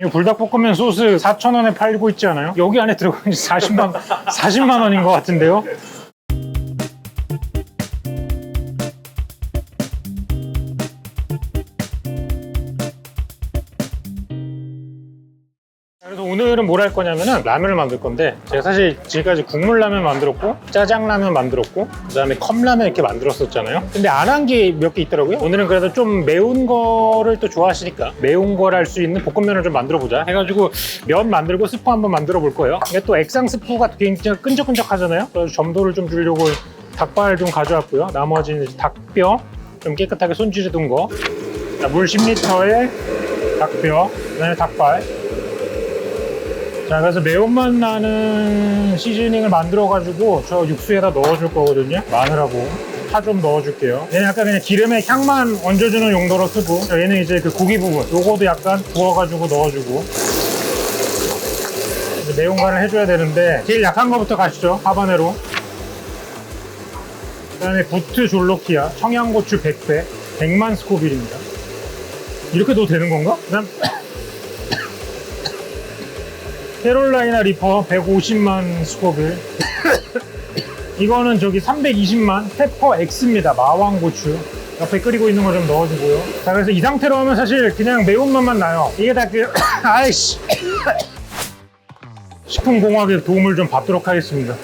이 불닭볶음면 소스 4,000원에 팔고 있지 않아요? 여기 안에 들어가는 게 40만, 40만 원인 것 같은데요? 오늘은 뭘 할 거냐면은 라면을 만들 건데 제가 사실 지금까지 국물 라면 만들었고 짜장 라면 만들었고 그 다음에 컵라면 이렇게 만들었었잖아요. 근데 안 한 게 몇 개 있더라고요. 오늘은 그래도 좀 매운 거를 또 좋아하시니까 매운 걸 할 수 있는 볶음면을 좀 만들어 보자 해가지고 면 만들고 스프 한번 만들어 볼 거예요. 이게 또 액상 스프가 굉장히 끈적끈적 하잖아요. 그래서 점도를 좀 주려고 닭발 좀 가져왔고요. 나머지는 닭뼈 좀 깨끗하게 손질해 둔 거. 자, 물 10리터에 닭뼈, 그다음에 닭발. 자 그래서 매운맛 나는 시즈닝을 만들어 가지고 저 육수에다 넣어줄 거거든요. 마늘하고 파좀 넣어줄게요. 얘는 약간 그냥 기름에 향만 얹어주는 용도로 쓰고 얘는 이제 그 고기 부분 요거도 약간 구워가지고 넣어주고. 매운 간을 해줘야 되는데 제일 약한 거부터 가시죠 하바네로. 그 다음에 부트 졸로키아 청양고추 100배 100만 스코빌입니다. 이렇게 넣어도 되는 건가? 그 다음 캐롤라이나 리퍼 150만 스코빌 이거는 저기 320만 페퍼 X입니다. 마왕고추. 옆에 끓이고 있는 거 좀 넣어주고요. 자 그래서 이 상태로 하면 사실 그냥 매운맛만 나요. 이게 다 그 아이씨. 식품공학에 도움을 좀 받도록 하겠습니다.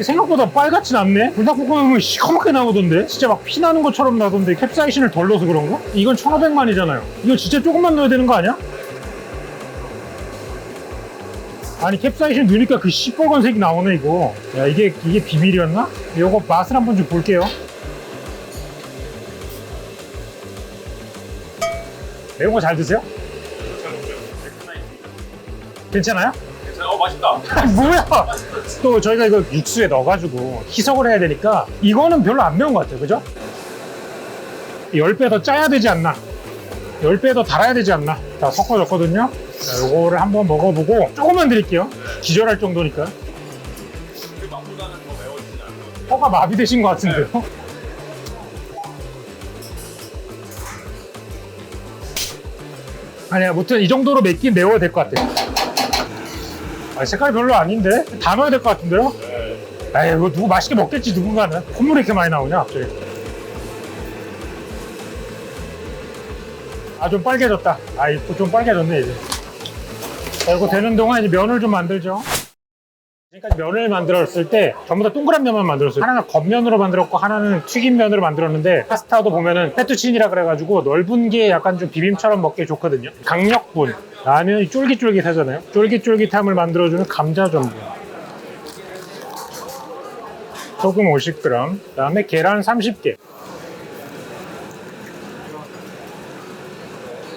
생각보다 빨갛진 않네? 불닭볶음면 시커멓게 나오던데? 진짜 막 피나는 것처럼 나던데? 캡사이신을 덜 넣어서 그런가? 이건 1500만이잖아요. 이거 진짜 조금만 넣어야 되는 거 아니야? 아니 캡사이신 넣으니까 그 시뻘건색이 나오네 이거 야 이게 이게 비밀이었나? 이거 맛을 한번 좀 볼게요 매운 거 잘 드세요? 괜찮아요? 어 맛있다. 뭐야 또 저희가 이거 육수에 넣어가지고 희석을 해야 되니까 이거는 별로 안 매운 것 같아요 그죠? 10배 더 짜야 되지 않나 10배 더 달아야 되지 않나 자 섞어줬거든요 자 요거를 한번 먹어보고 조금만 드릴게요 기절할 정도니까 그 맛보다는 더 매워지지 않을 것 같아요. 혀가 마비되신 것 같은데요? 아니, 아무튼 이 정도로 맵긴 매워야 될 것 같아요. 아, 색깔이 별로 아닌데? 다 넣어야 될 것 같은데요? 에이, 이거 누구 맛있게 먹겠지, 누군가는. 콧물이 이렇게 많이 나오냐, 갑자기. 아, 좀 빨개졌다. 아, 이거 좀 빨개졌네, 이제. 자, 이거 되는 동안 이제 면을 좀 만들죠. 지금까지 면을 만들었을 때 전부 다 동그란 면만 만들었어요. 하나는 겉면으로 만들었고 하나는 튀긴 면으로 만들었는데 파스타도 보면은 페투치니라 그래가지고 넓은 게 약간 좀 비빔처럼 먹기 좋거든요. 강력분 라면이 쫄깃쫄깃하잖아요. 쫄깃쫄깃함을 만들어주는 감자 전분. 소금 50g, 그 다음에 계란 30개.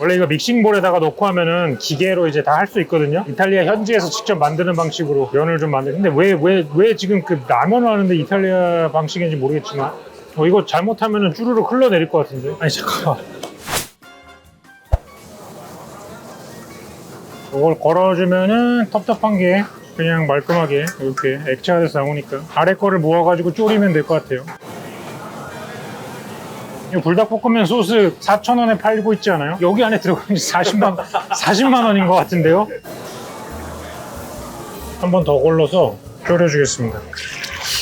원래 이거 믹싱볼에다가 넣고 하면은 기계로 이제 다 할 수 있거든요. 이탈리아 현지에서 직접 만드는 방식으로 면을 좀 만들. 근데 왜 왜 왜 지금 그 라면을 하는데 이탈리아 방식인지 모르겠지만, 어 이거 잘못하면은 쭈루룩 흘러내릴 것 같은데. 아니 잠깐만. 이걸 걸어주면은 텁텁한 게 그냥 말끔하게 이렇게 액체가 돼서 나오니까 아래 거를 모아가지고 졸이면 될 것 같아요. 이 불닭볶음면 소스 4,000원에 팔고 있지 않아요? 여기 안에 들어가는 게 40만, 40만 원인 것 같은데요? 한 번더 걸러서 졸여주겠습니다.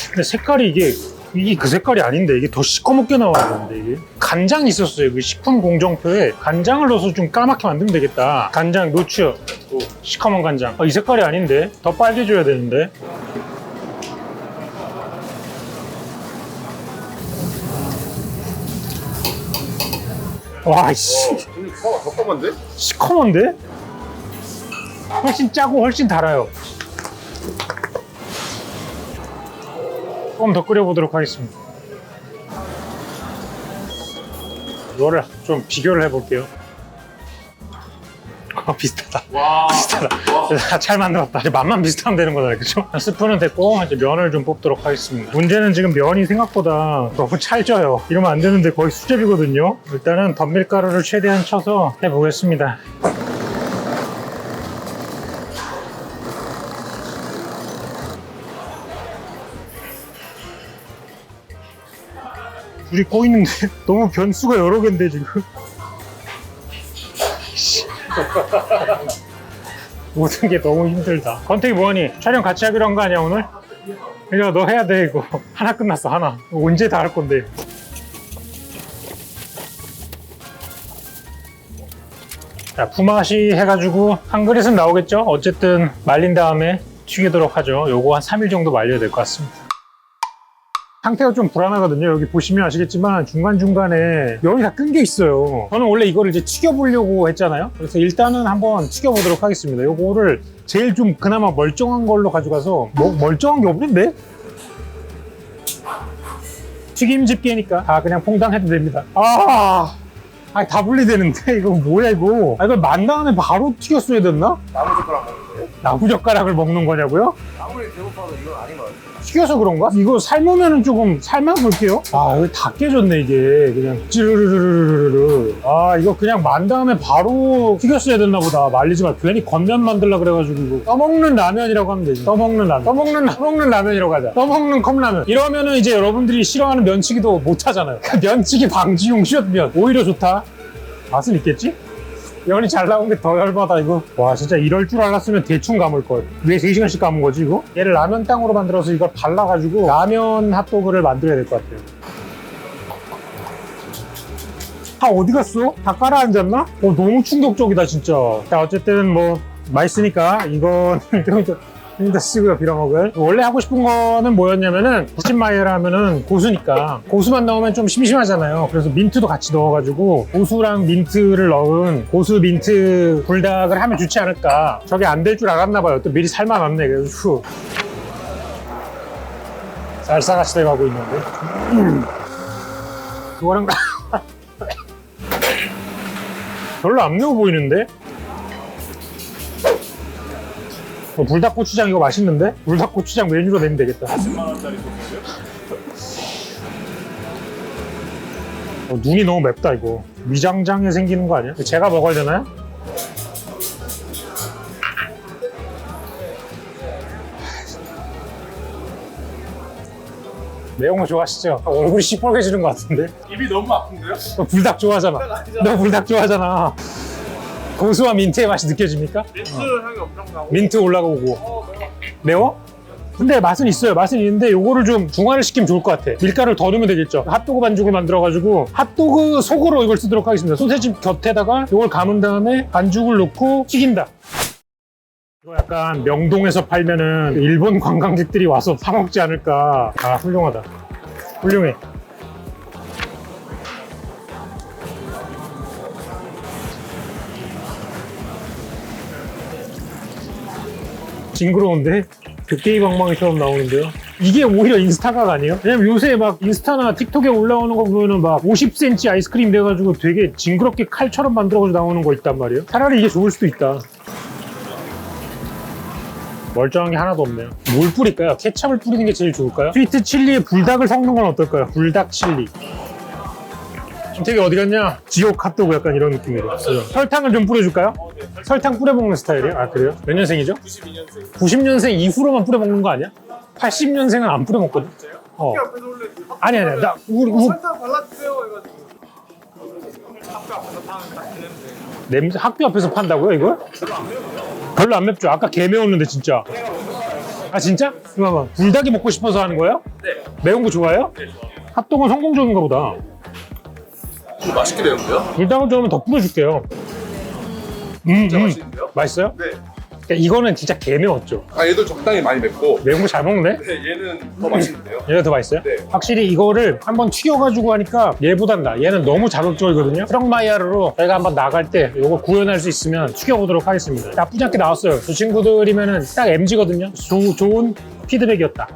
근데 색깔이 이게, 이게 그 색깔이 아닌데, 이게 더 시커멓게 나와야 되는데, 이게. 간장이 있었어요. 그 식품 공정표에 간장을 넣어서 좀 까맣게 만들면 되겠다. 간장, 노추, 시커먼 간장. 아, 이 색깔이 아닌데? 더 빨개져야 되는데? 와, 씨. 어, 잠깐만데? 시커먼데? 훨씬 짜고 훨씬 달아요. 조금 더 끓여보도록 하겠습니다. 이거를 좀 비교를 해볼게요. 어, 비슷하다. 와. 비슷하다. 잘 만들었다. 이제 맛만 비슷하면 되는 거잖아요. 그죠? 스프는 됐고, 이제 면을 좀 뽑도록 하겠습니다. 문제는 지금 면이 생각보다 너무 찰져요. 이러면 안 되는데 거의 수제비거든요. 일단은 덤밀가루를 최대한 쳐서 해보겠습니다. 둘이 꼬이는데 너무 변수가 여러 개인데 지금 씨, 모든 게 너무 힘들다. 건택이 뭐하니? 촬영 같이 하기로 한 거 아니야 오늘? 이거 너 해야 돼 이거. 하나 끝났어 하나. 언제 다 할 건데? 자, 품앗이 해가지고 한 그릇은 나오겠죠? 어쨌든 말린 다음에 튀기도록 하죠. 요거 한 3일 정도 말려야 될 것 같습니다. 상태가 좀 불안하거든요. 여기 보시면 아시겠지만 중간중간에 면이 다 끊겨 있어요. 저는 원래 이거를 이제 튀겨보려고 했잖아요. 그래서 일단은 한번 튀겨보도록 하겠습니다. 요거를 제일 좀 그나마 멀쩡한 걸로 가져가서 뭐 멀쩡한 게 없는데? 튀김 집게니까 다 그냥 퐁당해도 됩니다. 아, 아니 다 분리되는데 이거 뭐야 이거? 아 이걸 만 다음에 바로 튀겼어야 됐나? 나무 젓가락 먹는 거예요? 나무젓가락을 먹는 거냐고요? 아무리 배고파도 이건 아닌 것 같아요. 튀겨서 그런가? 이거 삶으면 조금 삶아 볼게요. 아, 이거 다 깨졌네, 이게. 그냥 찌르르르르르르. 아, 이거 그냥 만 다음에 바로 튀겼어야 됐나 보다. 말리지 말고. 괜히 겉면 만들라 그래가지고. 이거. 떠먹는 라면이라고 하면 되지. 떠먹는 라면. 떠먹는, 떠먹는 라면이라고 하자. 떠먹는 컵라면. 이러면은 이제 여러분들이 싫어하는 면치기도 못 하잖아요. 면치기 방지용 슛면. 오히려 좋다. 맛은 있겠지? 면이 잘 나온 게 더 열받아 이거 와 진짜 이럴 줄 알았으면 대충 감을 걸왜 3시간씩 감은 거지 이거? 얘를 라면 땅으로 만들어서 이걸 발라가지고 라면 핫도그를 만들어야 될 것 같아요 다 어디 갔어? 다 깔아앉았나? 어 너무 충격적이다 진짜 자 어쨌든 뭐 맛있으니까 이건 쓰고요 빌어먹을 원래 하고 싶은 거는 뭐였냐면은 부침마요라 하면은 고수니까 고수만 넣으면 좀 심심하잖아요 그래서 민트도 같이 넣어가지고 고수랑 민트를 넣은 고수 민트 불닭을 하면 좋지 않을까 저게 안 될 줄 알았나 봐요 또 미리 삶아놨네 그래서 후. 쌀쌀같이 돼가고 있는데 음. 그거랑 별로 안 매워 보이는데? 어, 불닭고추장 이거 맛있는데? 불닭고추장 메뉴로 내면 되겠다 10만 원짜리 소스요? 어, 눈이 너무 맵다 이거 위장장애 생기는 거 아니야? 제가 먹어야 되나요? 매운 거 좋아하시죠? 아, 얼굴이 시뻘개지는 것 같은데? 입이 너무 아픈데요? 너 불닭 좋아하잖아 너 불닭 좋아하잖아 고수와 민트의 맛이 느껴집니까? 민트 향이 엄청 나고. 민트 올라오고 어, 매워. 매워? 근데 맛은 있어요. 맛은 있는데 요거를 좀 중화를 시키면 좋을 것 같아. 밀가루를 더 넣으면 되겠죠. 핫도그 반죽을 만들어가지고 핫도그 속으로 이걸 쓰도록 하겠습니다. 소세지 곁에다가 이걸 감은 다음에 반죽을 넣고 튀긴다. 이거 약간 명동에서 팔면은 일본 관광객들이 와서 사 먹지 않을까. 아 훌륭하다. 훌륭해. 징그러운데? 도깨비 방망이처럼 나오는데요? 이게 오히려 인스타각 아니에요? 왜냐면 요새 막 인스타나 틱톡에 올라오는 거 보면은 막 50cm 아이스크림 돼가지고 되게 징그럽게 칼처럼 만들어가지고 나오는 거 있단 말이에요? 차라리 이게 좋을 수도 있다. 멀쩡한 게 하나도 없네요. 뭘 뿌릴까요? 케찹을 뿌리는 게 제일 좋을까요? 스위트 칠리에 불닭을 섞는 건 어떨까요? 불닭 칠리. 되게 어디 갔냐? 지옥 핫도그 약간 이런 느낌으로. 설탕을 좀 뿌려줄까요? 어, 네. 설탕 뿌려 먹는 스타일이에요? 아 그래요? 몇 년생이죠? 92년생. 90년생 이후로만 뿌려 먹는 거 아니야? 80년생은 안 뿌려 먹거든. 어. 학교 앞에서 원래 그 아니 아니야. 나 우리 우, 설탕 발라주세요 해가지고. 학교 앞에서 파는 딱 냄새. 냄새 학교 앞에서 판다고요 이걸? 별로 안 맵죠. 아까 개 매웠는데 진짜. 아 진짜? 이거 봐봐. 불닭이 먹고 싶어서 하는 거예요? 네. 매운 거 좋아해요? 네, 좋아. 핫도그는 성공적인가 보다. 좀 맛있게 매운데요? 불닭을 좋아하면 더 뿌려줄게요. 음, 진짜 음. 맛있는데요? 맛있어요? 네. 그러니까 이거는 진짜 개 매웠죠. 아 얘도 적당히 많이 맵고. 매운 거 잘 먹네? 네, 얘는 더 맛있는데요? 얘가 더 맛있어요? 네. 확실히 이거를 한번 튀겨가지고 하니까 얘보단 나. 얘는 너무 자극적이거든요. 트럭마이야르로 저희가 한번 나갈 때 이거 구현할 수 있으면 튀겨보도록 하겠습니다. 나쁘지 않게 나왔어요. 저 친구들이면은 딱 MG거든요. 좋은 피드백이었다.